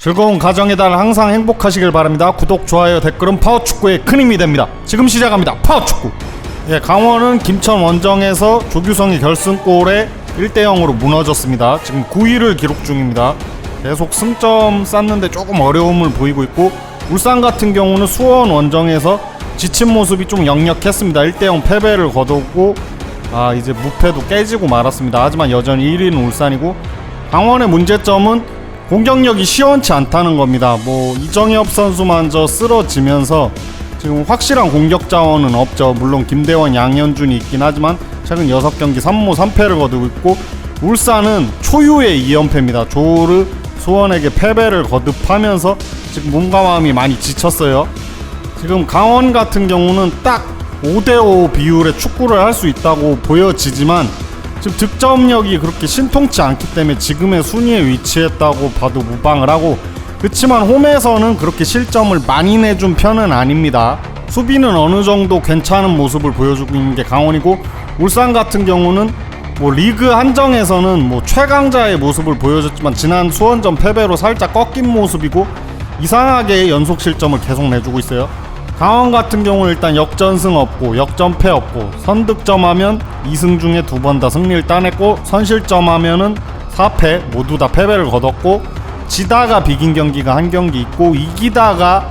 즐거운 가정의 달 항상 행복하시길 바랍니다. 구독, 좋아요, 댓글은 파워축구의 큰 힘이 됩니다. 지금 시작합니다. 파워축구. 예, 강원은 김천 원정에서 조규성의 결승골에 1대 0으로 무너졌습니다. 지금 9위를 기록 중입니다. 계속 승점 쌓는데 조금 어려움을 보이고 있고 울산 같은 경우는 수원 원정에서 지친 모습이 좀 역력했습니다. 1대 0 패배를 거뒀고 아 이제 무패도 깨지고 말았습니다. 하지만 여전히 1위는 울산이고 강원의 문제점은 공격력이 시원치 않다는 겁니다. 뭐 이정엽 선수만 저 쓰러지면서 지금 확실한 공격 자원은 없죠. 물론 김대원, 양현준이 있긴 하지만 최근 6경기 3무 3패를 거두고 있고 울산은 초유의 2연패입니다. 조르 수원에게 패배를 거듭하면서 지금 몸과 마음이 많이 지쳤어요. 지금 강원 같은 경우는 딱 5대5 비율의 축구를 할 수 있다고 보여지지만 지금 득점력이 그렇게 신통치 않기 때문에 지금의 순위에 위치했다고 봐도 무방을 하고 그렇지만 홈에서는 그렇게 실점을 많이 내준 편은 아닙니다. 수비는 어느 정도 괜찮은 모습을 보여주고 있는 게 강원이고 울산 같은 경우는 뭐 리그 한정에서는 뭐 최강자의 모습을 보여줬지만 지난 수원전 패배로 살짝 꺾인 모습이고 이상하게 연속 실점을 계속 내주고 있어요. 강원 같은 경우는 일단 역전승 없고 역전패 없고 선득점하면 2승 중에 두 번 다 승리를 따냈고 선실점하면은 4패 모두 다 패배를 거뒀고 지다가 비긴 경기가 한 경기 있고 이기다가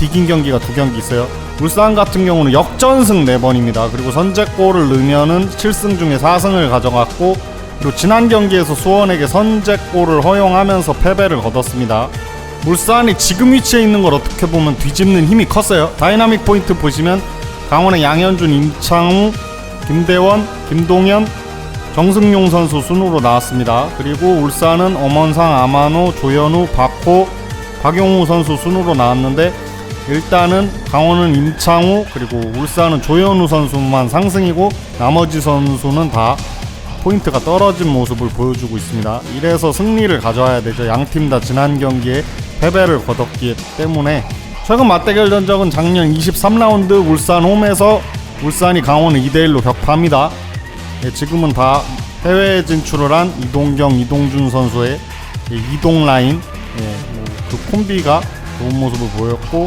비긴 경기가 두 경기 있어요. 울산 같은 경우는 역전승 4번입니다. 그리고 선제골을 넣으면은 7승 중에 4승을 가져갔고 그리고 지난 경기에서 수원에게 선제골을 허용하면서 패배를 거뒀습니다. 울산이 지금 위치에 있는 걸 어떻게 보면 뒤집는 힘이 컸어요. 다이나믹 포인트 보시면 강원의 양현준, 임창우, 김대원, 김동현, 정승용 선수 순으로 나왔습니다. 그리고 울산은 엄원상, 아마노, 조현우, 박호, 박용우 선수 순으로 나왔는데 일단은 강원은 임창우 그리고 울산은 조현우 선수만 상승이고 나머지 선수는 다 포인트가 떨어진 모습을 보여주고 있습니다. 이래서 승리를 가져와야 되죠. 양 팀 다 지난 경기에 패배를 거뒀기 때문에 최근 맞대결 전적은 작년 23라운드 울산 홈에서 울산이 강원을 2대1로 격파합니다. 예, 지금은 다 해외 진출을 한 이동경, 이동준 선수의 예, 이동 라인 예, 뭐 그 콤비가 좋은 모습을 보였고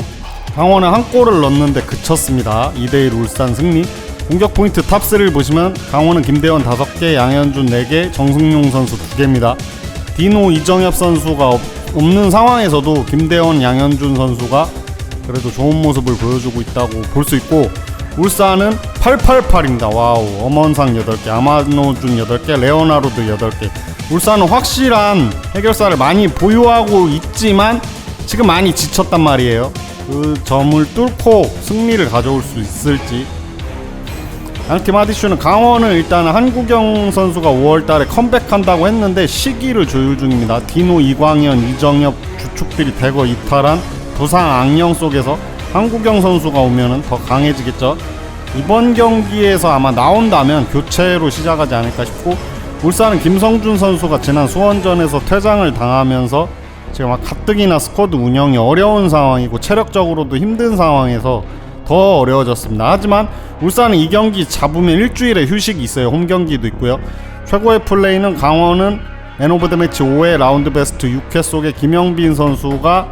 강원은 한 골을 넣는데 그쳤습니다. 2대1 울산 승리. 공격 포인트 탑3를 보시면 강원은 김대원 5개, 양현준 4개, 정승용 선수 2개입니다. 디노 이정엽 선수가 없, 없는 상황에서도 김대원, 양현준 선수가 그래도 좋은 모습을 보여주고 있다고 볼 수 있고 울산은 888입니다. 와우. 엄원상 8개, 아마노준 8개, 레오나르도 8개. 울산은 확실한 해결사를 많이 보유하고 있지만 지금 많이 지쳤단 말이에요. 그 점을 뚫고 승리를 가져올 수 있을지. 양팀 하디슈는 강원은 일단 한국영 선수가 5월달에 컴백한다고 했는데 시기를 조율 중입니다. 디노, 이광현, 이정엽 주축들이 대거 이탈한 부상 악령 속에서 한국영 선수가 오면은 더 강해지겠죠. 이번 경기에서 아마 나온다면 교체로 시작하지 않을까 싶고 울산은 김성준 선수가 지난 수원전에서 퇴장을 당하면서 지금 막 가뜩이나 스쿼드 운영이 어려운 상황이고 체력적으로도 힘든 상황에서 더 어려워졌습니다. 하지만 울산은 이 경기 잡으면 일주일에 휴식이 있어요. 홈 경기도 있고요. 최고의 플레이는 강원은 맨 오브 더 매치 5회 라운드 베스트 6회 속에 김영빈 선수가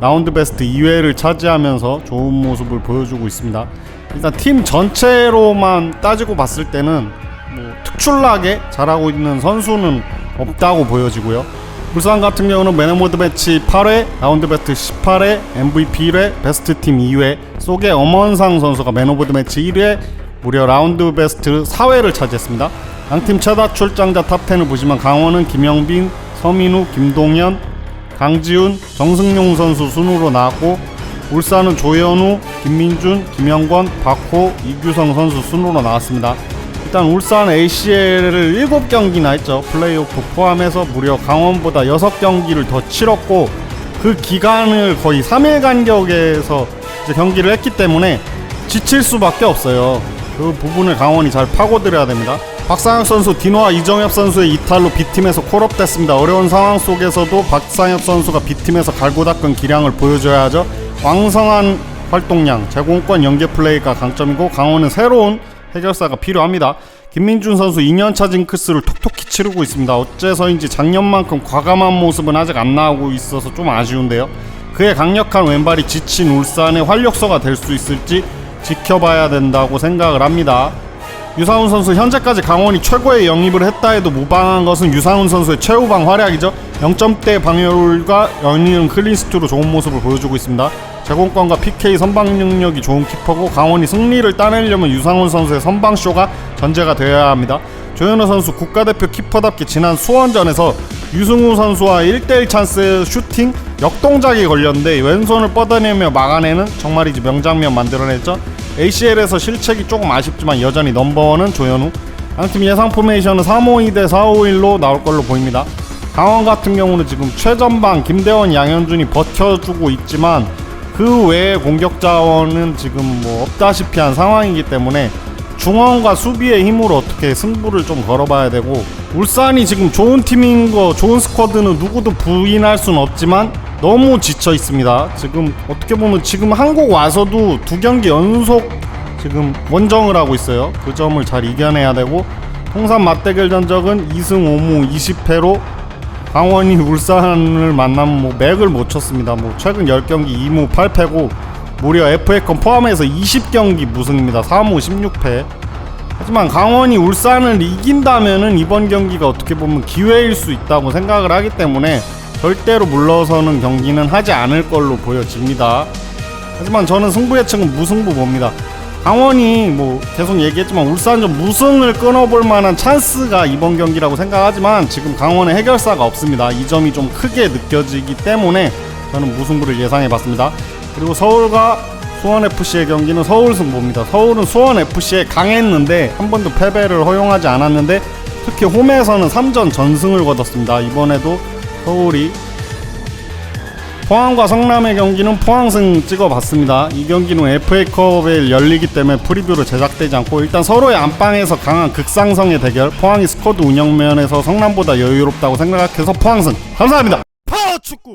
라운드 베스트 2회를 차지하면서 좋은 모습을 보여주고 있습니다. 일단 팀 전체로만 따지고 봤을 때는 뭐 특출나게 잘하고 있는 선수는 없다고 보여지고요. 부산 같은 경우는 매너모드 매치 8회, 라운드 베스트 18회, MVP 1회, 베스트 팀 2회 속에 엄원상 선수가 매너보드 매치 1회, 무려 라운드 베스트 4회를 차지했습니다. 양팀 최다 출장자 탑10을 보시면 강원은 김영빈, 서민우, 김동현, 강지훈, 정승용 선수 순으로 나왔고 울산은 조현우, 김민준, 김영권, 박호, 이규성 선수 순으로 나왔습니다. 일단 울산 ACL을 7경기나 했죠. 플레이오프 포함해서 무려 강원보다 6경기를 더 치렀고 그 기간을 거의 3일 간격에서 이제 경기를 했기 때문에 지칠 수밖에 없어요. 그 부분을 강원이 잘 파고들여야 됩니다. 박상혁 선수 디노와 이정엽 선수의 이탈로 B팀에서 콜업됐습니다. 어려운 상황 속에서도 박상혁 선수가 B팀에서 갈고 닦은 기량을 보여줘야 하죠. 왕성한 활동량, 제공권 연계 플레이가 강점이고 강원은 새로운 해결사가 필요합니다. 김민준 선수 2년차 징크스를 톡톡히 치르고 있습니다. 어째서인지 작년만큼 과감한 모습은 아직 안 나오고 있어서 좀 아쉬운데요. 그의 강력한 왼발이 지친 울산의 활력소가 될 수 있을지 지켜봐야 된다고 생각을 합니다. 유상훈 선수 현재까지 강원이 최고의 영입을 했다 해도 무방한 것은 유상훈 선수의 최후방 활약이죠. 0점대 방어율과 연이은 클린스트로 좋은 모습을 보여주고 있습니다. 제공권과 PK 선방 능력이 좋은 키퍼고 강원이 승리를 따내려면 유상훈 선수의 선방쇼가 전제가 되어야 합니다. 조현우 선수 국가대표 키퍼답게 지난 수원전에서 유승우 선수와 1대1 찬스의 슈팅 역동작이 걸렸는데 왼손을 뻗어내며 막아내는 정말이지 명장면 만들어냈죠. ACL에서 실책이 조금 아쉽지만 여전히 넘버원은 조현우. 양팀 예상 포메이션은 352 대 451로 나올 걸로 보입니다. 강원 같은 경우는 지금 최전방 김대원, 양현준이 버텨주고 있지만 그 외에 공격 자원은 지금 뭐 없다시피 한 상황이기 때문에 중원과 수비의 힘으로 어떻게 승부를 좀 걸어봐야 되고 울산이 지금 좋은 팀인 거 좋은 스쿼드는 누구도 부인할 수는 없지만 너무 지쳐 있습니다. 지금 어떻게 보면 지금 한국 와서도 두 경기 연속 지금 원정을 하고 있어요. 그 점을 잘 이겨내야 되고 통산 맞대결 전적은 2승 5무 20패로 강원이 울산을 만나면 뭐 맥을 못 쳤습니다. 뭐 최근 10경기 2무 8패고 무려 FA컵 포함해서 20경기 무승입니다. 3무 16패. 하지만 강원이 울산을 이긴다면은 이번 경기가 어떻게 보면 기회일 수 있다고 생각을 하기 때문에 절대로 물러서는 경기는 하지 않을 걸로 보여집니다. 하지만 저는 승부 예측은 무승부 봅니다. 강원이 뭐 계속 얘기했지만 울산전 무승을 끊어볼 만한 찬스가 이번 경기라고 생각하지만 지금 강원의 해결사가 없습니다. 이 점이 좀 크게 느껴지기 때문에 저는 무승부를 예상해봤습니다. 그리고 서울과 수원 FC의 경기는 서울 승부입니다. 서울은 수원 FC에 강했는데 한 번도 패배를 허용하지 않았는데 특히 홈에서는 3전 전승을 거뒀습니다. 이번에도 서울이 포항과 성남의 경기는 포항승 찍어봤습니다. 이 경기는 FA컵에 열리기 때문에 프리뷰로 제작되지 않고 일단 서로의 안방에서 강한 극상성의 대결 포항이 스쿼드 운영 면에서 성남보다 여유롭다고 생각해서 포항승 감사합니다. 파워축구